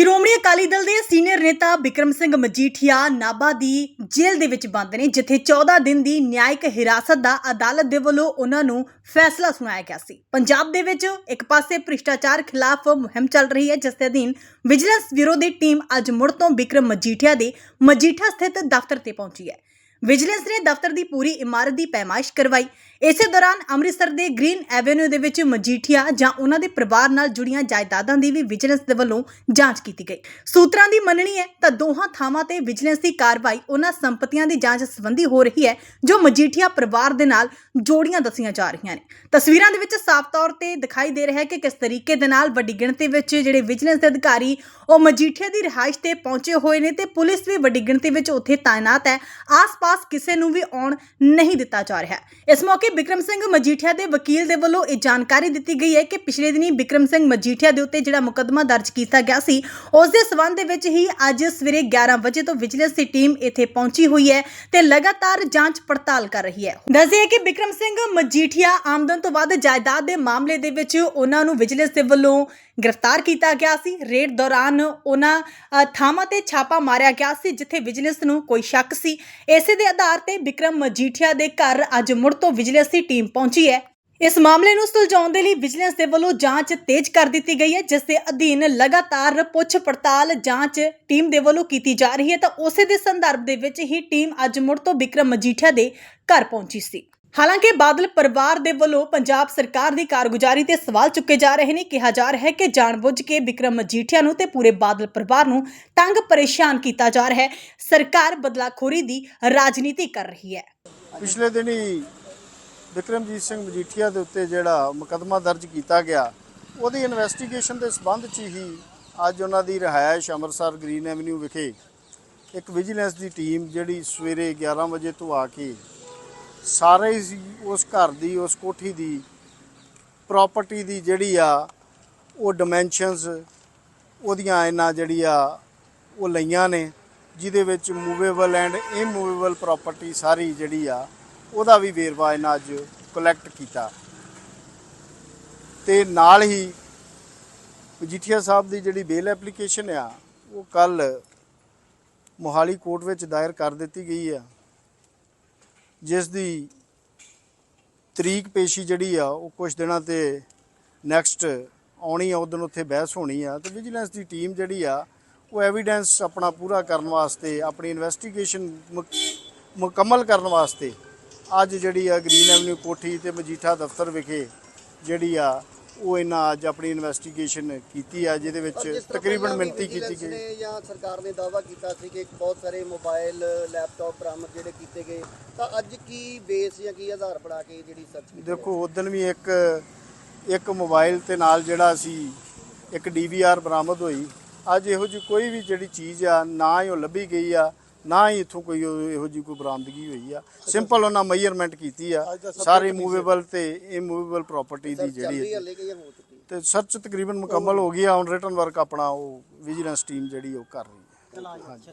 ਸ਼੍ਰੋਮਣੀ ਅਕਾਲੀ ਦਲ ਦੇ ਸੀਨੀਅਰ ਨੇਤਾ ਬਿਕਰਮ ਸਿੰਘ ਮਜੀਠੀਆ ਨਾਭਾ ਦੀ ਜੇਲ੍ਹ ਦੇ ਵਿੱਚ ਬੰਦ ਨੇ, ਜਿੱਥੇ 14 ਦਿਨ ਦੀ ਨਿਆਇਕ ਹਿਰਾਸਤ ਦਾ ਅਦਾਲਤ ਦੇ ਵੱਲੋਂ ਉਹਨਾਂ ਨੂੰ ਫੈਸਲਾ ਸੁਣਾਇਆ ਗਿਆ ਸੀ। ਪੰਜਾਬ ਦੇ ਵਿੱਚ ਇੱਕ ਪਾਸੇ ਭ੍ਰਿਸ਼ਟਾਚਾਰ ਖਿਲਾਫ ਮੁਹਿੰਮ ਚੱਲ ਰਹੀ ਹੈ, ਜਿਸ ਦੇ ਅਧੀਨ ਵਿਜੀਲੈਂਸ ਬਿਊਰੋ ਦੀ ਟੀਮ ਅੱਜ ਮੁੜ ਤੋਂ ਬਿਕਰਮ ਮਜੀਠੀਆ ਦੇ ਮਜੀਠਾ ਸਥਿਤ ਦਫ਼ਤਰ ਤੇ ਪਹੁੰਚੀ ਹੈ। ਵਿਜੀਲੈਂਸ ਨੇ ਦਫ਼ਤਰ ਦੀ ਪੂਰੀ ਇਮਾਰਤ ਦੀ ਪੈਮਾਇਸ਼ ਕਰਵਾਈ। ਇਸੇ ਦੌਰਾਨ ਅੰਮ੍ਰਿਤਸਰ ਦੇ ਗ੍ਰੀਨ ਐਵੇਨਿਊ ਦੇ ਵਿੱਚ ਮਜੀਠੀਆ ਜਾਂ ਉਹਨਾਂ ਦੇ ਪਰਿਵਾਰ ਨਾਲ ਜੁੜੀਆਂ ਜਾਇਦਾਦਾਂ ਦੀ ਵੀ ਵਿਜੀਲੈਂਸ ਦੇ ਵੱਲੋਂ ਜਾਂਚ ਕੀਤੀ ਗਈ। ਸੂਤਰਾਂ ਦੀ ਮੰਨਣੀ ਹੈ ਤਾਂ ਦੋਹਾਂ ਥਾਵਾਂ ਤੇ ਵਿਜੀਲੈਂਸ ਦੀ ਕਾਰਵਾਈ ਉਹਨਾਂ ਸੰਪਤੀਆਂ ਦੀ ਜਾਂਚ ਸੰਬੰਧੀ ਹੋ ਰਹੀ ਹੈ, ਜੋ ਮਜੀਠੀਆ ਪਰਿਵਾਰ ਦੇ ਨਾਲ ਜੋੜੀਆਂ ਦੱਸੀਆਂ ਜਾ ਰਹੀਆਂ ਨੇ। ਤਸਵੀਰਾਂ ਦੇ ਵਿੱਚ ਸਾਫ਼ ਤੌਰ ਤੇ ਦਿਖਾਈ ਦੇ ਰਿਹਾ ਹੈ ਕਿ ਕਿਸ ਤਰੀਕੇ ਦੇ ਨਾਲ ਵੱਡੀ ਗਿਣਤੀ ਵਿੱਚ ਜਿਹੜੇ ਵਿਜੀਲੈਂਸ ਦੇ ਅਧਿਕਾਰੀ, ਉਹ ਮਜੀਠੀਆ ਦੀ ਰਿਹਾਇਸ਼ ਤੇ ਪਹੁੰਚੇ ਹੋਏ ਨੇ ਤੇ ਪੁਲਿਸ ਵੀ ਵੱਡੀ ਗਿਣਤੀ ਵਿੱਚ ਉੱਥੇ ਤਾਇਨਾਤ ਹੈ। ਪਾਸ ਕਿਸੇ ਨੂੰ ਵੀ ਆਉਣ ਨਹੀਂ ਦਿੱਤਾ ਜਾ ਰਿਹਾ। ਇਸ ਮੌਕੇ ਬਿਕਰਮ ਸਿੰਘ ਮਜੀਠੀਆ ਦੇ ਵਕੀਲ ਦੇ ਵੱਲੋਂ ਇਹ ਜਾਣਕਾਰੀ ਦਿੱਤੀ ਗਈ ਹੈ ਕਿ ਪਿਛਲੇ ਦਿਨੀ ਬਿਕਰਮ ਸਿੰਘ ਮਜੀਠੀਆ ਦੇ ਉੱਤੇ ਜਿਹੜਾ ਮੁਕੱਦਮਾ ਦਰਜ ਕੀਤਾ ਗਿਆ ਸੀ, ਉਸ ਦੇ ਸਬੰਧ ਦੇ ਵਿੱਚ ਹੀ ਅੱਜ ਸਵੇਰੇ 11 ਵਜੇ ਤੋਂ ਵਿਜੀਲੈਂਸ ਦੀ ਟੀਮ ਇੱਥੇ ਪਹੁੰਚੀ ਹੋਈ ਹੈ ਤੇ ਲਗਾਤਾਰ ਜਾਂਚ ਪੜਤਾਲ ਕਰ ਰਹੀ ਹੈ। ਦੱਸਦੇ ਕਿ ਬਿਕਰਮ ਸਿੰਘ ਮਜੀਠੀਆ ਆਮਦਨ ਤੋਂ ਵੱਧ ਜਾਇਦਾਦ ਦੇ ਮਾਮਲੇ ਦੇ ਵਿੱਚ ਉਹਨਾਂ ਨੂੰ ਵਿਜੀਲੈਂਸ ਦੇ ਵੱਲੋਂ ਗ੍ਰਿਫਤਾਰ ਕੀਤਾ ਗਿਆ ਸੀ। ਰੇਡ ਦੌਰਾਨ ਉਹਨਾਂ ਥਾਵਾਂ ਤੇ ਛਾਪਾ ਮਾਰਿਆ ਗਿਆ ਸੀ, ਜਿੱਥੇ ਵਿਜੀਲੈਂਸ ਨੂੰ ਕੋਈ ਸ਼ੱਕ ਸੀ। ਇਸੇ ਦੇ ਆਧਾਰ ਤੇ ਬਿਕਰਮ ਮਜੀਠੀਆ ਦੇ ਘਰ ਅੱਜ ਮੁੜ ਤੋਂ ਵਿਜੀਲੈਂਸ ਦੀ ਟੀਮ ਪਹੁੰਚੀ ਹੈ। ਇਸ ਮਾਮਲੇ ਨੂੰ ਸੁਲਝਾਉਣ ਦੇ ਲਈ ਵਿਜੀਲੈਂਸ ਦੇ ਵੱਲੋਂ ਜਾਂਚ ਤੇਜ਼ ਕਰ ਦਿੱਤੀ ਗਈ ਹੈ, ਜਿਸ ਦੇ ਅਧੀਨ ਲਗਾਤਾਰ ਪੁੱਛ ਪੜਤਾਲ ਜਾਂਚ ਟੀਮ ਦੇ ਵੱਲੋਂ ਕੀਤੀ ਜਾ ਰਹੀ ਹੈ। ਤਾਂ ਉਸੇ ਦੇ ਸੰਦਰਭ ਦੇ ਵਿੱਚ ਹੀ ਟੀਮ ਅੱਜ ਮੁੜ ਤੋਂ ਬਿਕਰਮ ਮਜੀਠੀਆ ਦੇ ਘਰ ਪਹੁੰਚੀ ਸੀ। ਹਾਲਾਂਕਿ ਬਾਦਲ ਪਰਿਵਾਰ ਦੇ ਵੱਲੋਂ ਪੰਜਾਬ ਸਰਕਾਰ ਦੀ ਕਾਰਗੁਜ਼ਾਰੀ ਤੇ ਸਵਾਲ ਚੁੱਕੇ ਜਾ ਰਹੇ ਨੇ। ਕਿਹਾ ਜਾ ਰਿਹਾ ਹੈ ਕਿ ਜਾਣਬੁੱਝ ਕੇ ਬਿਕਰਮ ਮਜੀਠੀਆ ਨੂੰ ਤੇ ਪੂਰੇ ਬਾਦਲ ਪਰਿਵਾਰ ਨੂੰ ਤੰਗ ਪਰੇਸ਼ਾਨ ਕੀਤਾ ਜਾ ਰਿਹਾ ਹੈ। ਸਰਕਾਰ ਬਦਲਾਖੋਰੀ ਦੀ ਰਾਜਨੀਤੀ ਕਰ ਰਹੀ ਹੈ। ਪਿਛਲੇ ਦਿਨੀ ਵਿਕਰਮਜੀਤ ਸਿੰਘ ਮਜੀਠੀਆ ਦੇ ਉੱਤੇ ਜਿਹੜਾ ਮੁਕੱਦਮਾ ਦਰਜ ਕੀਤਾ ਗਿਆ, ਉਹਦੀ ਇਨਵੈਸਟੀਗੇਸ਼ਨ ਦੇ ਸਬੰਧ 'ਚ ਹੀ ਅੱਜ ਉਹਨਾਂ ਦੀ ਰਿਹਾਇਸ਼ ਅੰਮ੍ਰਿਤਸਰ ਗ੍ਰੀਨ ਐਵਨਿਊ ਵਿਖੇ ਇੱਕ ਵਿਜੀਲੈਂਸ ਦੀ ਟੀਮ ਜਿਹੜੀ ਸਵੇਰੇ 11 ਵਜੇ ਤੋਂ ਆ ਕੇ ਸਾਰੇ ਹੀ ਉਸ ਘਰ ਦੀ, ਉਸ ਕੋਠੀ ਦੀ ਪ੍ਰਾਪਰਟੀ ਦੀ ਜਿਹੜੀ ਆ, ਉਹ ਡਾਈਮੈਂਸ਼ਨਸ ਉਹਦੀਆਂ ਇਹਨਾਂ ਜਿਹੜੀ ਆ, ਉਹ ਲਈਆਂ ਨੇ, ਜਿਹਦੇ ਵਿੱਚ ਮੂਵੇਬਲ ਐਂਡ ਇਮੂਵੇਬਲ ਪ੍ਰਾਪਰਟੀ ਸਾਰੀ ਜਿਹੜੀ ਆ, ਉਹਦਾ ਵੀ ਵੇਰਵਾ ਇਹਨਾਂ ਅੱਜ ਕਲੈਕਟ ਕੀਤਾ। ਤੇ ਨਾਲ ਹੀ ਮਜੀਠੀਆ ਸਾਹਿਬ ਦੀ ਜਿਹੜੀ ਬੇਲ ਐਪਲੀਕੇਸ਼ਨ ਆ, ਉਹ ਕੱਲ ਮੋਹਾਲੀ ਕੋਰਟ ਵਿੱਚ ਦਾਇਰ ਕਰ ਦਿੱਤੀ ਗਈ ਆ। ਜਿਸ ਦੀ ਤਰੀਕ ਪੇਸ਼ੀ ਜਿਹੜੀ ਆ, ਉਹ ਕੁਝ ਦਿਨਾਂ ਤੇ ਨੈਕਸਟ ਆਉਣੀ ਆ ਉਦੋਂ ਉੱਥੇ ਬਹਿਸ ਹੋਣੀ ਆ। ਤੇ ਵਿਜੀਲੈਂਸ ਦੀ ਟੀਮ ਜਿਹੜੀ ਆ, ਉਹ ਐਵੀਡੈਂਸ ਆਪਣਾ ਪੂਰਾ ਕਰਨ ਵਾਸਤੇ, ਆਪਣੀ ਇਨਵੈਸਟੀਗੇਸ਼ਨ ਮੁਕੰਮਲ ਕਰਨ ਵਾਸਤੇ ਅੱਜ ਜਿਹੜੀ ਆ ਗ੍ਰੀਨ ਐਵਨਿਊ ਕੋਠੀ ਤੇ ਮਜੀਠਾ ਦਫ਼ਤਰ ਵਿਖੇ ਜਿਹੜੀ ਆ ਉਹ ਇਹਨਾਂ ਅੱਜ ਆਪਣੀ ਇਨਵੈਸਟੀਗੇਸ਼ਨ ਕੀਤੀ ਆ ਜਿਹਦੇ ਵਿੱਚ ਤਕਰੀਬਨ ਮਿਣਤੀ ਕੀਤੀ ਗਈ। ਨੇ ਜਾਂ ਸਰਕਾਰ ਨੇ ਦਾਅਵਾ ਕੀਤਾ ਸੀ ਕਿ ਬਹੁਤ ਸਾਰੇ ਮੋਬਾਈਲ ਲੈਪਟਾਪ ਬਰਾਮਦ ਜਿਹੜੇ ਕੀਤੇ ਗਏ ਤਾਂ ਅੱਜ ਕੀ ਬੇਸ ਜਾਂ ਕੀ ਆਧਾਰ ਬਣਾ ਕੇ ਜਿਹੜੀ ਸਰਚ ਕੀਤੀ ਦੇਖੋ ਉਦੋਂ ਵੀ ਇੱਕ ਇੱਕ ਮੋਬਾਈਲ ਤੇ ਨਾਲ ਜਿਹੜਾ ਸੀ ਇੱਕ ਡੀਵੀਆਰ ਬਰਾਮਦ ਹੋਈ। ਅੱਜ ਇਹੋ ਜਿਹੀ ਕੋਈ ਵੀ ਜਿਹੜੀ ਚੀਜ਼ ਆ ਨਾ ਹੀ ਉਹ ਲੱਭੀ ਗਈ ਆ। ਨਾ ਹੀ ਇੱਥੋਂ ਕੋਈ ਉਹ- ਇਹੋ ਜਿਹੀ ਕੋਈ ਬਰਾਮਦਗੀ ਹੋਈ ਆ। ਸਿੰਪਲ ਉਹਨਾਂ ਮੈਜ਼ਰਮੈਂਟ ਕੀਤੀ ਆ। ਸਾਰੇ ਮੂਵੇਬਲ ਤੇ ਇਮੂਵੇਬਲ ਪ੍ਰਾਪਰਟੀ ਦੀ ਜਿਹੜੀ ਹੈ ਹਲੇ ਕਿ ਜਾਂ ਹੋ ਚੁੱਕੀ ਤੇ ਸਰਚ ਤਕਰੀਬਨ ਮੁਕੰਮਲ ਹੋ ਗਈ ਆ। ਹੁਣ ਰਿਟਰਨ ਵਰਕ ਆਪਣਾ ਉਹ ਵਿਜੀਲੈਂਸ ਟੀਮ ਜਿਹੜੀ ਉਹ ਕਰ ਰਹੀ ਹੈ।